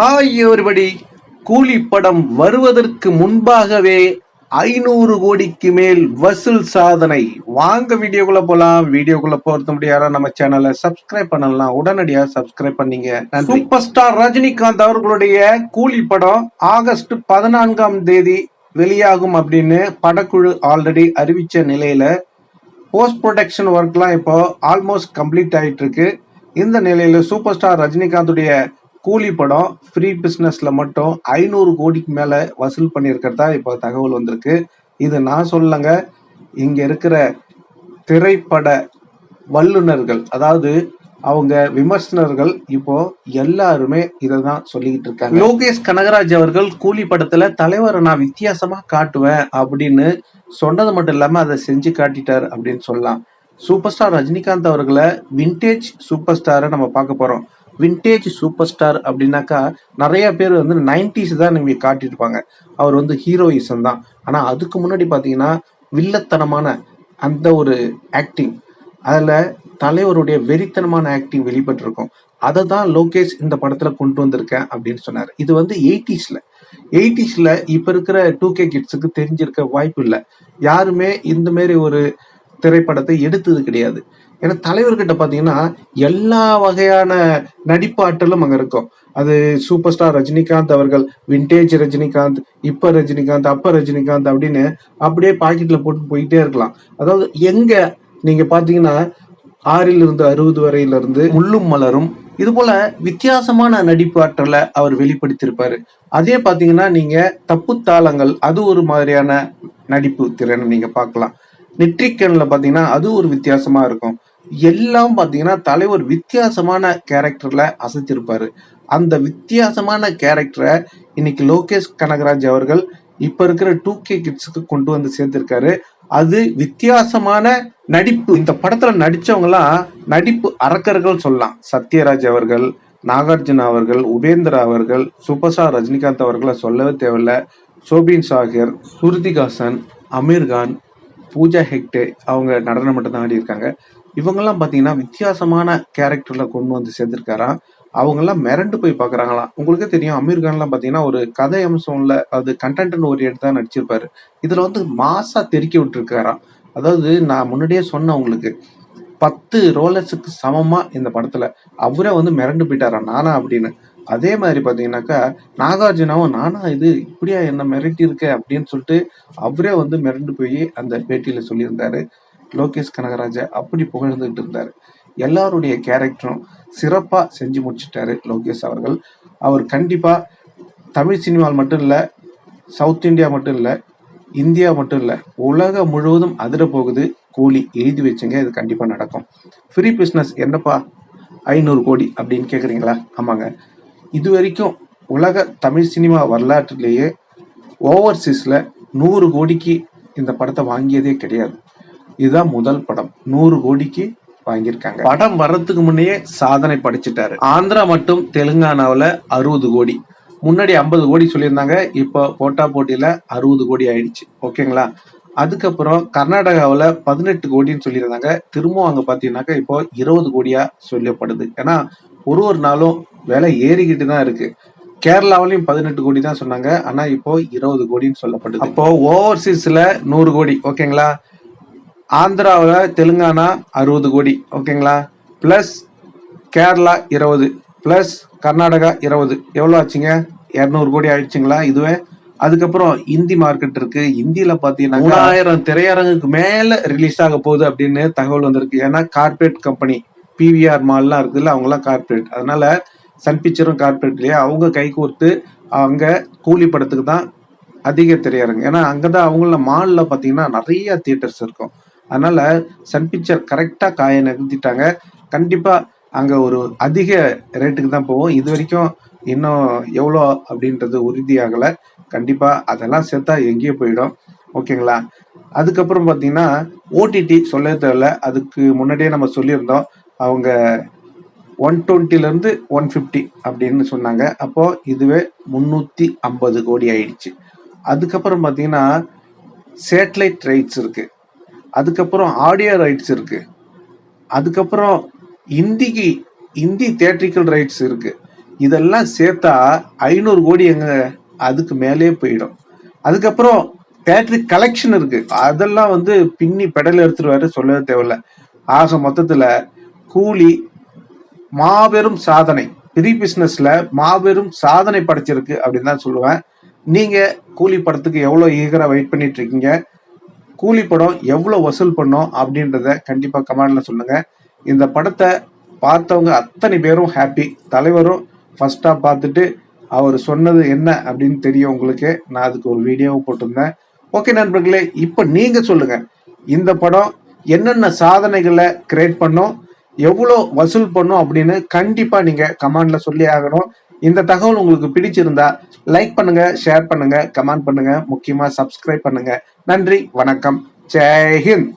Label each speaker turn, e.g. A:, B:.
A: Hi ஒருபடி கூலி படம் வருவதற்கு முன்பாகவே ஐநூறு கோடிக்கு மேல் வசூல் சாதனை. வாங்க வீடியோக்குள்ள போலாம். வீடியோக்குள்ள போறது முடியாத நம்ம சேனலை சப்ஸ்கிரைப் பண்ணலாம் உடனடியா சப்ஸ்கிரைப் பண்ணீங்க. சூப்பர் ஸ்டார் ரஜினிகாந்த் அவர்களுடைய கூலி படம் ஆகஸ்ட் பதினான்காம் தேதி வெளியாகும் அப்படின்னு படக்குழு ஆல்ரெடி அறிவிச்ச நிலையில போஸ்ட் ப்ரொடக்ஷன் ஒர்க்லாம் இப்போ ஆல்மோஸ்ட் கம்ப்ளீட் ஆயிட்டு இருக்கு இந்த நிலையில சூப்பர் ஸ்டார் ரஜினிகாந்துடைய கூலி படம் ஃப்ரீ பிஸ்னஸ்ல மட்டும் ஐநூறு கோடிக்கு மேல வசூல் பண்ணியிருக்கிறதா இப்போ தகவல் வந்திருக்கு. இது நான் சொல்லங்க இங்க இருக்கிற திரைப்பட வல்லுனர்கள் அதாவது அவங்க விமர்சனர்கள் இப்போ எல்லாருமே இதை தான் சொல்லிக்கிட்டு இருக்காங்க. லோகேஷ் கனகராஜ் அவர்கள் கூலி படத்துல தலைவரை நான் வித்தியாசமா காட்டுவேன் அப்படின்னு சொன்னது மட்டும் இல்லாம அதை செஞ்சு காட்டிட்டார் அப்படின்னு சொல்லலாம். சூப்பர் ஸ்டார் ரஜினிகாந்த் அவர்களை விண்டேஜ் சூப்பர் ஸ்டாரை நம்ம பார்க்க போறோம். விண்டேஜ் சூப்பர் ஸ்டார் அப்படின்னாக்கா நிறைய பேர் வந்து நைன்டிஸ் தான் நீங்க காட்டியிருப்பாங்க. அவர் வந்து ஹீரோயிசம் தான். ஆனால் அதுக்கு முன்னாடி பார்த்தீங்கன்னா வில்லத்தனமான அந்த ஒரு ஆக்டிங் அதில் தலைவருடைய வெறித்தனமான ஆக்டிங் வெளிப்பட்டிருக்கும். அதை தான் லோகேஷ் இந்த படத்தில் கொண்டு வந்திருக்கேன் அப்படின்னு சொன்னார். இது வந்து எயிட்டிஸில் எயிட்டிஸில் இப்போ இருக்கிற டூ கே கிட்ஸுக்கு தெரிஞ்சிருக்க வாய்ப்பு இல்லை. யாருமே இந்த மாரி ஒரு திரைப்படத்தை எடுத்தது கிடையாது. ஏன்னா தலைவர்கிட்ட பார்த்தீங்கன்னா எல்லா வகையான நடிப்பாற்றலும் அங்கே இருக்கும். அது சூப்பர் ஸ்டார் ரஜினிகாந்த் அவர்கள் விண்டேஜ் ரஜினிகாந்த் இப்ப ரஜினிகாந்த் அப்ப ரஜினிகாந்த் அப்படின்னு அப்படியே பாக்கெட்ல போட்டு போயிட்டே இருக்கலாம். அதாவது எங்க நீங்க பாத்தீங்கன்னா ஆறில் இருந்து அறுபது வரையில இருந்து முள்ளும் மலரும் இது போல வித்தியாசமான நடிப்பாற்றலை அவர் வெளிப்படுத்தியிருப்பாரு. அதே பாத்தீங்கன்னா நீங்க தப்பு தாளங்கள் அது ஒரு மாதிரியான நடிப்பு திறனை நீங்க பார்க்கலாம். நெற்றிக்கனில் பார்த்தீங்கன்னா அது ஒரு வித்தியாசமாக இருக்கும். எல்லாம் பார்த்தீங்கன்னா தலைவர் வித்தியாசமான கேரக்டரில் அசைத்திருப்பார் அந்த வித்தியாசமான கேரக்டரை இன்னைக்கு லோகேஷ் கனகராஜ் அவர்கள் இப்போ இருக்கிற டூ கே கிட்ஸுக்கு கொண்டு வந்து சேர்த்திருக்காரு. அது வித்தியாசமான நடிப்பு. இந்த படத்துல நடித்தவங்களாம் நடிப்பு அரக்கர்கள் சொல்லலாம். சத்யராஜ் அவர்கள் நாகார்ஜுன அவர்கள் உபேந்திரா அவர்கள் சூப்பர் ஸ்டார் ரஜினிகாந்த் அவர்களை சொல்லவே தேவையில்ல. சோபின் சாகர் ஸ்ருதிகாசன் அமீர்கான் பூஜா ஹெக்டே அவங்க நடனம் மட்டும்தான் ஆடி இருக்காங்க இவங்கெல்லாம் பார்த்தீங்கன்னா வித்தியாசமான கேரக்டரில் கொண்டு வந்து சேர்ந்துருக்காராம் அவங்கெல்லாம் மிரண்டு போய் பார்க்குறாங்களாம் உங்களுக்கே தெரியும் அமீர் கான்லாம் பார்த்தீங்கன்னா ஒரு கதை அம்சம்ல அது கண்டென்ட் ஓரியன்ட் தான் நடிச்சிருப்பாரு. இதில் வந்து மாசாக தெருக்கி விட்டுருக்காராம் அதாவது நான் முன்னாடியே சொன்னேன் உங்களுக்கு பத்து ரோலர்ஸுக்கு சமமாக இந்த படத்தில். அவரே வந்து மிரண்டு போயிட்டாரா? நானா அப்படின்னு. அதே மாதிரி பார்த்தீங்கன்னாக்கா நாகார்ஜுனாவும் நானா இது இப்படியா என்ன மிரட்டி இருக்க அப்படின்னு சொல்லிட்டு அவரே வந்து மிரண்டு போய் அந்த பேட்டியில் சொல்லியிருந்தாரு. லோகேஷ் கனகராஜா அப்படி புகழ்ந்துகிட்டு இருந்தார். எல்லாருடைய கேரக்டரும் சிறப்பாக செஞ்சு முடிச்சிட்டாரு லோகேஷ் அவர்கள். அவர் கண்டிப்பாக தமிழ் சினிமாவில் மட்டும் இல்லை சவுத் இந்தியா மட்டும் இல்லை இந்தியா மட்டும் இல்லை உலகம் முழுவதும் அதிர போகுது. கூலி எழுதி வச்சுங்க இது கண்டிப்பாக நடக்கும். ஃப்ரீ பிஸ்னஸ் என்னப்பா? ஐநூறு கோடி அப்படின்னு கேட்குறீங்களா ஆமாங்க. இது வரைக்கும் உலக தமிழ் சினிமா வரலாற்றிலேயே ஓவர்சீஸில் நூறு கோடிக்கு இந்த படத்தை வாங்கியதே கிடையாது. இதுதான் முதல் படம். நூறு கோடிக்கு வாங்கியிருக்காங்க. படம் வர்றதுக்கு முன்னையே சாதனை படிச்சுட்டாரு. ஆந்திரா மட்டும் தெலுங்கானாவில் அறுபது கோடி. முன்னாடி ஐம்பது கோடி சொல்லியிருந்தாங்க. இப்போ போட்டா போட்டியில் அறுபது கோடி ஆயிடுச்சு. ஓகேங்களா? அதுக்கப்புறம் கர்நாடகாவில் பதினெட்டு கோடின்னு சொல்லியிருந்தாங்க. திரும்பவும் அங்கே பார்த்தீங்கன்னாக்கா இப்போ இருபது கோடியாக சொல்லப்படுது. ஏன்னா ஒரு ஒரு நாளும் விலை ஏறிக்கிட்டு தான் இருக்கு. கேரளாவிலையும் பதினெட்டு கோடி தான் சொன்னாங்க. ஆனா இப்போ இருபது கோடின்னு சொல்லப்பட்டது அப்போ ஓவர்சீஸ்ல நூறு கோடி ஓகேங்களா? ஆந்திராவில் தெலுங்கானா அறுபது கோடி ஓகேங்களா? ப்ளஸ் கேரளா இருபது ப்ளஸ் கர்நாடகா இருபது. எவ்வளோ ஆச்சுங்க? இரநூறு கோடி ஆயிடுச்சுங்களா? இதுவே. அதுக்கப்புறம் இந்தி மார்க்கெட் இருக்கு. இந்தியில பாத்தீங்கன்னா மூணாயிரம் திரையரங்குக்கு மேல ரிலீஸ் ஆக போகுது அப்படின்னு தகவல் வந்திருக்கு. ஏன்னா கார்பரேட் கம்பெனி பிவிஆர் மால்லாம் இருக்குதுல்ல அவங்களாம் கார்பரேட் அதனால சன் பிக்சரும் கார்பரேட்லயே அவங்க கை கோர்த்து அங்கே கூலி படத்துக்கு தான் அதிக திரையரங்கு. ஏன்னா அங்கே தான் அவங்கள மாலில் பார்த்தீங்கன்னா நிறைய தியேட்டர்ஸ் இருக்கும். அதனால சன் பிக்சர் கரெக்டாக காயை நிறுத்திட்டாங்க கண்டிப்பாக அங்கே ஒரு அதிக ரேட்டுக்கு தான் போகும். இது வரைக்கும் இன்னும் எவ்வளோ அப்படின்றது உறுதியாகலை. கண்டிப்பாக அதெல்லாம் சேர்த்தா எங்கேயோ போயிடும். ஓகேங்களா? அதுக்கப்புறம் பார்த்தீங்கன்னா ஓடிடி சொல்ல தேவையில்ல. அதுக்கு முன்னாடியே நம்ம சொல்லியிருந்தோம். அவங்க ஒன் டுவெண்ட்டிலேருந்து ஒன் ஃபிஃப்டி அப்படின்னு சொன்னாங்க. அப்போது இதுவே முந்நூற்றி ஐம்பது கோடி ஆயிடுச்சு. அதுக்கப்புறம் பார்த்தீங்கன்னா சேட்டலைட் ரைட்ஸ் இருக்குது அதுக்கப்புறம் ஆடியோ ரைட்ஸ் இருக்குது அதுக்கப்புறம் இந்திக்கு இந்தி தேட்ரிக்கல் ரைட்ஸ் இருக்குது இதெல்லாம் சேர்த்தா ஐநூறு கோடி எங்க அதுக்கு மேலே போயிடும். அதுக்கப்புறம் தேட்ரிக் கலெக்ஷன் இருக்குது அதெல்லாம் வந்து பின்னி பெடல் எடுத்துருவாரு சொல்லவே தேவையில்ல. ஆக மொத்தத்தில் கூலி மாபெரும் சாதனை. ப்ரீ பிஸ்னஸ்ல மாபெரும் சாதனை படைச்சிருக்கு அப்படின்னு தான் சொல்லுவேன். நீங்க கூலி படத்துக்கு எவ்வளவு ஈகரா வெயிட் பண்ணிட்டு இருக்கீங்க? கூலி படம் எவ்வளவு வசூல் பண்ணோம் அப்படின்றத கண்டிப்பா கமெண்ட்ல சொல்லுங்க. இந்த படத்தை பார்த்தவங்க அத்தனை பேரும் ஹாப்பி தலைவரும் ஃபர்ஸ்டா பார்த்துட்டு அவர் சொன்னது என்ன அப்படின்னு தெரியும் உங்களுக்கு. நான் அதுக்கு ஒரு வீடியோவும் போட்டிருந்தேன். ஓகே நண்பர்களே இப்போ நீங்க சொல்லுங்க. இந்த படம் என்னென்ன சாதனைகளை கிரியேட் பண்ணோம்? எவ்வளோ வசூல் பண்ணும் அப்படின்னு கண்டிப்பா நீங்க கமெண்டில் சொல்லி ஆகணும். இந்த தகவல் உங்களுக்கு பிடிச்சிருந்தா லைக் பண்ணுங்க ஷேர் பண்ணுங்க கமெண்ட் பண்ணுங்க. முக்கியமா சப்ஸ்கிரைப் பண்ணுங்க. நன்றி வணக்கம். ஜெய்ஹிந்த்